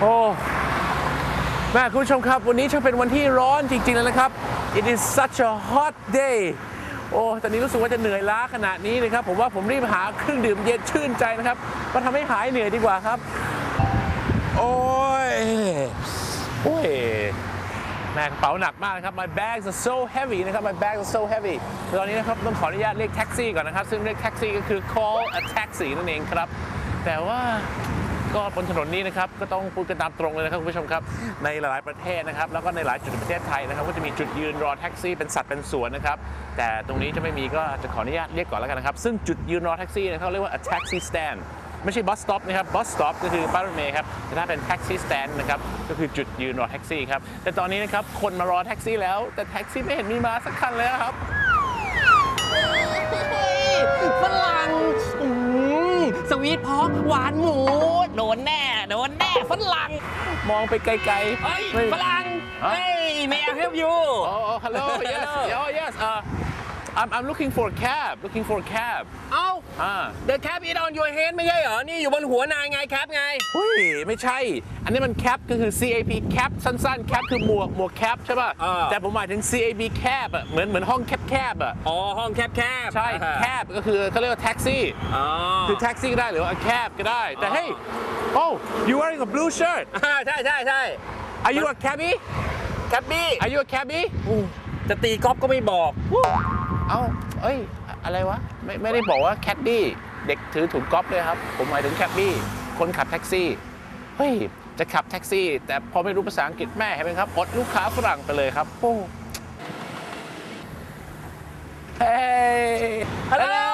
โอ้แม่คุณผู้ชมครับ วันนี้ช่างเป็นวันที่ร้อนจริงๆเลยนะครับ It is such a hot day โอ้ ตอนนี้รู้สึกว่าจะเหนื่อยล้าขนาดนี้นะครับ ผมว่าผมรีบหาเครื่องดื่มเย็นชื่นใจนะครับมาทำให้หายเหนื่อยดีกว่าครับ โอ้ย โอ้ย แม่กระเป๋าหนักมากนะครับ my bags are so heavy นะครับ my bags are so heavy ตอนนี้นะครับต้องขออนุญาตเรียกแท็กซี่ก่อนนะครับ ซึ่งเรียกแท็กซี่ก็คือ call a taxi นั่นเองครับ แต่ว่าก็บนถนนนี้นะครับก็ต้องพูดกันตามตรงเลยนะครับคุณผู้ชมครับในหลาย ๆ ประเทศนะครับ แล้วก็ในหลายจุดในประเทศไทยนะครับ ก็จะมีจุดยืนรอแท็กซี่เป็นสัตว์เป็นส่วนนะครับ แต่ตรงนี้จะไม่มีก็จะขออนุญาตเรียกก่อนแล้วกันนะครับ ซึ่งจุดยืนรอแท็กซี่เขาเรียกว่า a taxi stand ไม่ใช่บัสสต็อปนะครับบัสสต็อปก็คือป้ายรถเมล์ครับแต่ถ้าเป็นแท็กซี่สแตนด์นะครับก็คือจุดยืนรอแท็กซี่ครับแต่ตอนนี้นะครับคนมารอแท็กซี่แล้ว แต่แท็กซี่ไม่เห็นมีมาสักคันเลยครับฝรั่งอืมสวีทพอหวานหมู โดนแน่ โดนแน่ฝรั่งมองไปไกลๆเฮ้ยไม่ฝรั่งฮะเฮ้ย may I help you โอ้โอ้ hello yes oh yes uh I'm I'm looking for a cab looking for a cab เอ้า อ่า The cap is on your head ไม่ใช่เหรอ นี่อยู่บนหัวนายไงแคปไงเฮ้ยไม่ใช่ อันนี้มัน cap ก็คือ CAP cap สั้นๆ cap คือหมวกหมวก cap ใช่ป่ะ อ่า แต่ผมหมายถึง CAB cab อะเหมือนเหมือนห้องแคบๆอะอ๋อ ห้องแคบแคบใช่ cab ก็คือเขาเรียกว่าแท็กซี่ อ๋อ คือแท็กซี่ก็ได้หรือว่าแคบก็ได้ แต่เฮ้ย oh you wearing a blue shirt อ่าใช่ใช่ใช่ are you a cabbie แคปบี้ are you a cabbie จะตีกอล์ฟก็ไม่บอก เอ้า เอ้ย อะไรวะ ไม่ไม่ได้บอกว่าแคดดี้ เด็กถือถุงก๊อฟเลยครับ ผมหมายถึงแคดดี้ คนขับแท็กซี่ เฮ้ย จะขับแท็กซี่ แต่พอไม่รู้ภาษาอังกฤษแม่เห็นไหมครับ อดลูกค้าฝรั่งไปเลยครับโอ้เฮ้ย Hello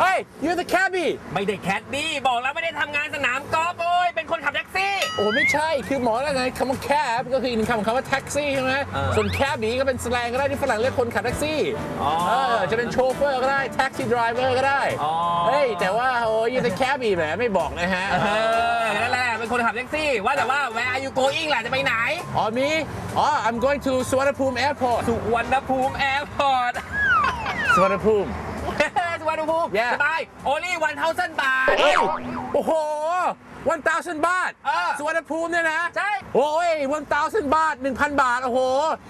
เฮ้ย you're the cabbie ไม่ได้แคดดี้ บอกแล้วไม่ได้ทำงานสนามกอล์ฟโอ้ยเป็นคนขับแท็กซี่โอ้ไม่ใช่คือหมอแล้วไงคำว่าแคบก็คืออีกหนึ่งคำของคำว่าแท็กซี่ใช่ไหมเออส่วนแคบบีก็เป็นสแลงก็ได้ที่ฝรั่งเรียกคนขับแท็กซี่อ๋อเออจะเป็นโชเฟอร์ก็ได้แท็กซี่ดรเวอร์ก็ได้อ๋อ เฮ้ยแต่ว่าโอ้ยยังแต่แคบบีแหมไม่บอกนะฮะเออนั่นแหละเป็นคนขับแท็กซี่ ว่าแต่ว่า where are you going ล่ะจะไปไหน อ๋อมีอ๋อ I'm going to สุวรรณภูมิ Airport สุวรรณภูมิแอร์พอร์ต สุวรรณภูมิ สุวรรณภูมิ Yeah สบาย only 1,000 บาทเฮ้ยโอ้โห 1,000 บาทเออสุวรรณภูมิเนี่ยนะใช่ โอ้ย1,000 บาท 1,000 บาท โอ้โห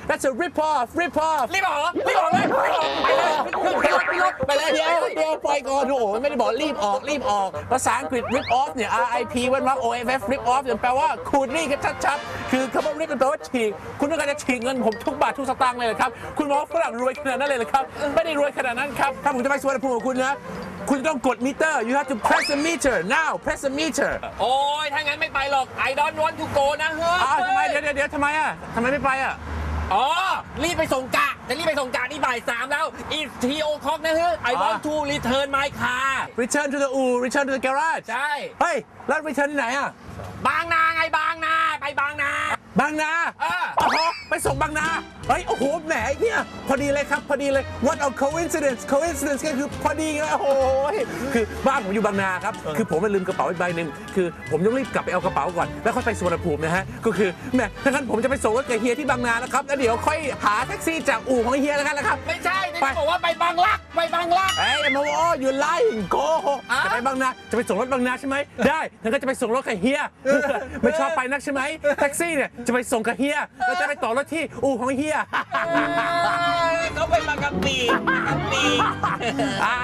that's a rip off rip off รีบออกเหรอรีบออกเลยรีบออกไปเลยขึ้นรถขึ้นรถไปเลยเดี๋ยวเดี๋ยวปล่อยก่อนโอ้โหไม่ได้บอกรีบออกรีบออก ภาษาอังกฤษ rip off เนี่ย R I P เว้นวรรค O F F rip off เนี่ยแปลว่าขูดรีดกันชัดๆคือคำว่า rip มันแปลว่าฉีกคุณต้องการจะฉีกเงินผมทุกบาททุกสตางค์เลยเหรอครับ คุณมองว่าฝรั่งรวยขนาดนั้นเลยเหรอครับ ไม่ได้รวยขนาดนั้นครับถ้าผมจะไปสวนภูมิกับคุณนะ คุณจะต้องกดมิเตอร์ you have to press the meter now press the meter โอ้ย ถ้างั้นไม่ไปหรอก I don't want to go นะเฮ้ยอ้าวทำไมเดี๋ยวเดี๋ยวเดี๋ยวทำไมอะทำไมไม่ไปอะ อ๋อ รีบไปส่งกะ จะรีบไปส่งกะนี่บ่ายสามแล้ว it's t o clock นะเฮ้ย I want to return my car return to the อู return to the garage ใช่ เฮ้ย แล้ว return ที่ไหนอะ บางนาไงบางนา ไปบางนา บางนาเออโอ้โหไปส่งบางนา เฮ้ย โอ้โห แหมเนี่ย พอดีเลยครับ พอดีเลย what a coincidence coincidence ก็คือพอดีเลยโอ้โหคือบ้านผมอยู่บางนาครับ คือผมไปลืมกระเป๋าอีกใบหนึ่ง คือผมต้องรีบกลับไปเอากระเป๋าก่อน แล้วค่อยไปสุวรรณภูมินะฮะ ก็คือแหมถ้างั้นผมจะไปส่งรถกับเฮียที่บางนานะครับ แล้วเดี๋ยวค่อยหาแท็กซี่จากอู่ของเฮียแล้วกันนะครับ ไม่ใช่นี่ไปบอกว่าไปบางรัก ไปบางรัก เอ้ย มาโอ้ยูไล่โกหกอะจะไปบางนาจะไปส่งรถบางนาใช่ไหมได้งั้นก็จะไปส่งรถกับเฮียไม่ชอบไปนักใช่ไหมแท็กซี่เนี่ยจะไปส่งกับเฮียแล้วจะไปต่อรถที่อู่ของเฮียเขาไปบางกะปิกะปิอ่า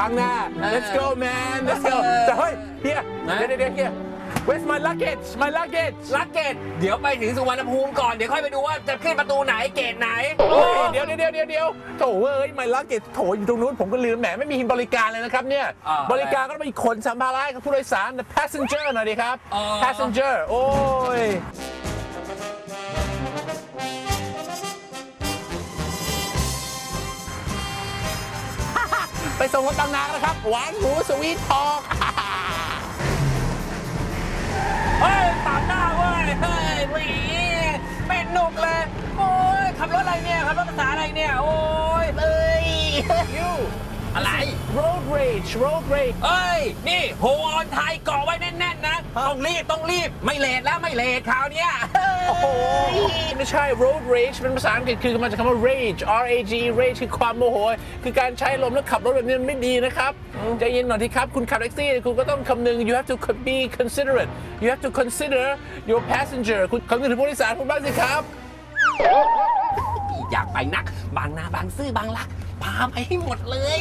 บางนา let's go man let's go แต่เฮ้ยเฮียเดี๋ยวเดี๋ยวเดี๋ยวเฮีย where's my luggage my luggage ลักเกตเดี๋ยวไปถึงสุวรรณภูมิก่อน เดี๋ยวค่อยไปดูว่าจะขึ้นประตูไหนเกตไหนเฮ้ยเดี๋ยวเดี๋ยวเดี๋ยวเดี๋ยวเดี๋ยวโถเอ้ย my luggage โถอยู่ตรงนู้นผมก็ลืมแหมไม่มีบริการเลยนะครับเนี่ย อ่า บริการก็ต้องไปขนสัมภาระให้กับผู้โดยสาร the passenger หน่อยดิครับ อ๋อ passenger โอ้ย ไปส่งรถบางนากันนะครับ หวานหมูสวีททอก เฮ้ยปาดหน้าเว้ย เฮ้ยหวีไม่หนุกเลย โอ้ยขับรถอะไรเนี่ยขับรถภาษาอะไรเนี่ย โอ้ยเอ้ย you road rage road rage เอ้ย นี่โฮออนไทยเกาะไว้แน่นๆนะ ต้องรีบต้องรีบ ไม่เลทแล้วไม่เลทคราวเนี้ยโอ้โห ไม่ใช่ road rage เป็นภาษาอังกฤษคือมาจากคำว่า rage R A G rage คือความโมโห คือการใช้ลมแล้วขับรถแบบนี้มันไม่ดีนะครับ ใจเย็นหน่อยที่ครับ คุณขับแท็กซี่ คุณก็ต้องคำนึง you have to be considerate you have to consider your passenger คุณคำนึงถึงผู้โดยสารคุณบ้างสิครับ อยากไปนัก บางนาบางซื่อบางลัก พาไปให้หมดเลย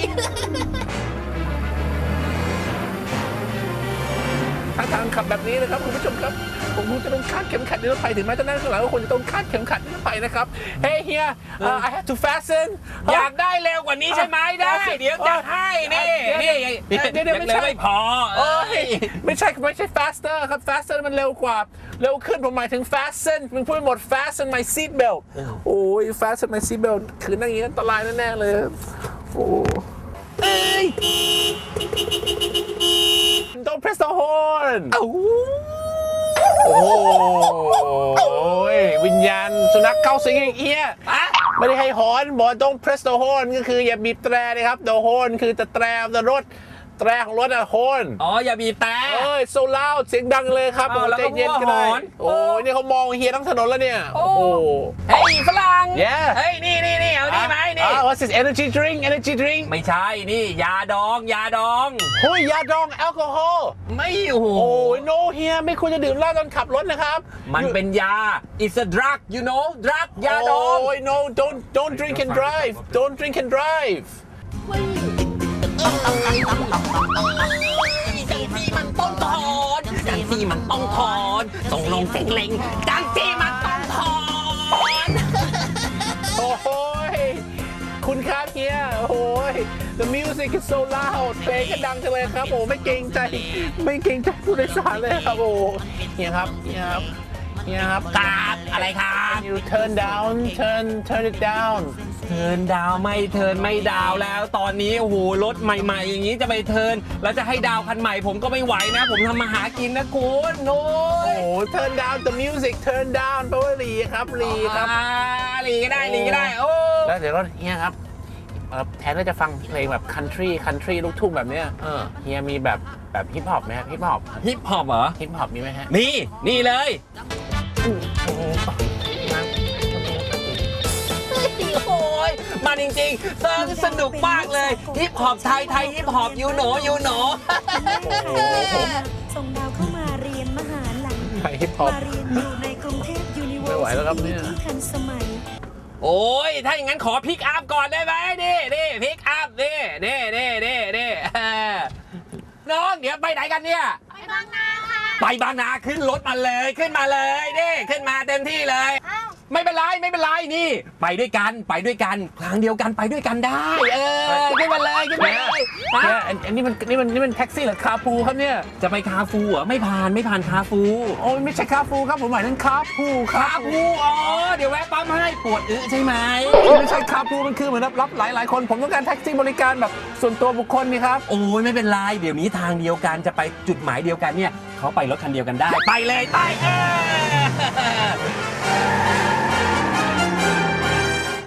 างทางขับแบบนี้นะครับคุณผู้ชมครับผมคงจะต้องคาดเข็มขัดนิรภัยถึงแม้จะนั่งข้างหลังก็ควรจะต้องคาดเข็มขัดนิรภัยนะครับ Hey here uh, I have to fasten อยากได้เร็วกว่านี้ใช่ไหมได้เดี๋ยวจะให้นี่เดี๋ยวนี่เดี๋ยวเดี๋ยวไม่เร็ใช่วไม่พอโอ้เอ้ยยไม่ใช่ไม่ใช่ faster ครับ faster มันเร็วกว่าเร็วขึ้นผมหมายถึง fasten มึงพูดหมด fasten my seat belt โอ้ย fasten my seat belt คือนั่งอย่างนี้อันตรายแน่ๆเลยโอ้เอ้ย Don't press the horn เอ้าโอ้ยวิญญาณสุนัขเข้าสิงอีกเอี้ยอะไม่ได้ให้ฮอนบอกต้อง press the horn ก็คืออย่าบีบแตรนะครับ the horn คือจะแตรของรถ แตรของรถอะ horn อ๋ออย่าบีบแต่ เอ้ย so loud เสียงดังเลยครับอ้าวแล้วก็ใจเย็นก็ได้พูดว่าฮอน โอ้ยนี่เขามองเฮียทั้งถนนแล้วเนี่ย โอ้โห เฮ้ยฝรั่ง Yeah เฮ้ยนี่นี่นี่เอานี่ไหมนี่ อ่า what's this energy drink energy drink ไม่ใช่นี่ ยาดอง ยาดอง เฮ้ยยาดองแอลกอฮอล์ไม่โอ้โหโอ้ย no เฮียไม่ควรจะดื่มเหล้าตอนขับรถนะครับมันเป็นยา it's a drug you know drug ยาดอง โอ้ย no don't don't drink and drive don't drink and drive จังซีมันต้องถอนจังซีมันต้องถอนส่งลงเซ็งเล็งจังซีมันต้องถอนโอ้ยคุณครับเฮียโอ้ย the music is so loud เพลงก็ดังจังเลยครับโอ้ไม่เกรงใจ ไม่เกรงใจผู้โดยสารเลยครับโอ้เฮียครับเฮียครับ เฮียครับครับอะไรครับ you turn down turn turn it down เทิร์นดาวไม่เทิร์นไม่ดาวแล้ว ตอนนี้โอ้โหรถใหม่ ๆ อย่างนี้จะไปเทิร์นแล้วจะให้ดาวคันใหม่ ผมก็ไม่ไหวนะ ผมทำมาหากินนะคุณโน้โอ้ย turn down the music turn down แปลว่าหลีครับหลีครับ อ่าหลีก็ได้หลีก็ได้โอ้แล้วเดี๋ยวก็เฮียครับเอ่อแทนที่จะฟังเพลงแบบ country country ลูกทุ่งแบบเนี้ยเออเฮียมีแบบแบบฮิปฮอปไหมฮิปฮอปฮิปฮอปเหรอ ฮิปฮอปมีไหมฮะ นี่ นี่เลย โอ้ยมันจริงๆเซิร์ฟสนุกมากเลยฮิปฮอปไทยไทยฮิปฮอปยูโหนยูโหนส่งดาวเข้ามาเรียนมหาลัยไปฮิปฮอปมาเรียนอยู่ในกรุงเทพยูนิเวอไม่ร์ไหวแล้วครับเนี่ยที่ทันสมัย โอ้ย ถ้าอย่างนั้นขอพิกอัพก่อนได้ไหมนี่นี่พิกอัพนี่นี่นี่นี่นี่เออน้องเดี๋ยวไปไหนกันเนี่ย บางนาขึ้นรถมาเลยขึ้นมาเลยนี่ขึ้นมาเต็มที่เลย ไม่เป็นไรไม่เป็นไรนี่ ไปด้วยกันไปด้วยกันทางเดียวกันไปด้วยกันได้ เออขึ้นมาเลยขึ้นมาเลยฮะเนี่ยอันอันนี้มันนี่มันนี่มันแท็กซี่หรือคาพูครับเนี่ยจะไปคาฟูเหรอไม่ผ่านไม่ผ่านคาฟูโอ้ยไม่ใช่คาฟูครับผมหมายถึงคาพูคาคาฟูอ๋อเดี๋ยวแวะปั๊มให้ปวดอึใช่ไหมไม่ใช่คาพูมันคือเหมือนรับรับหลายหลายๆคนผมต้องการแท็กซี่บริการแบบส่วนตัวบุคคลนี่ครับโอ้ยไม่เป็นไรเดี๋ยวนี้ทางเดียวกันจะไปจุดหมายเดียวกันเนี่ยเขาไปรถคันเดียวกันได้ ไปเลยไปเออ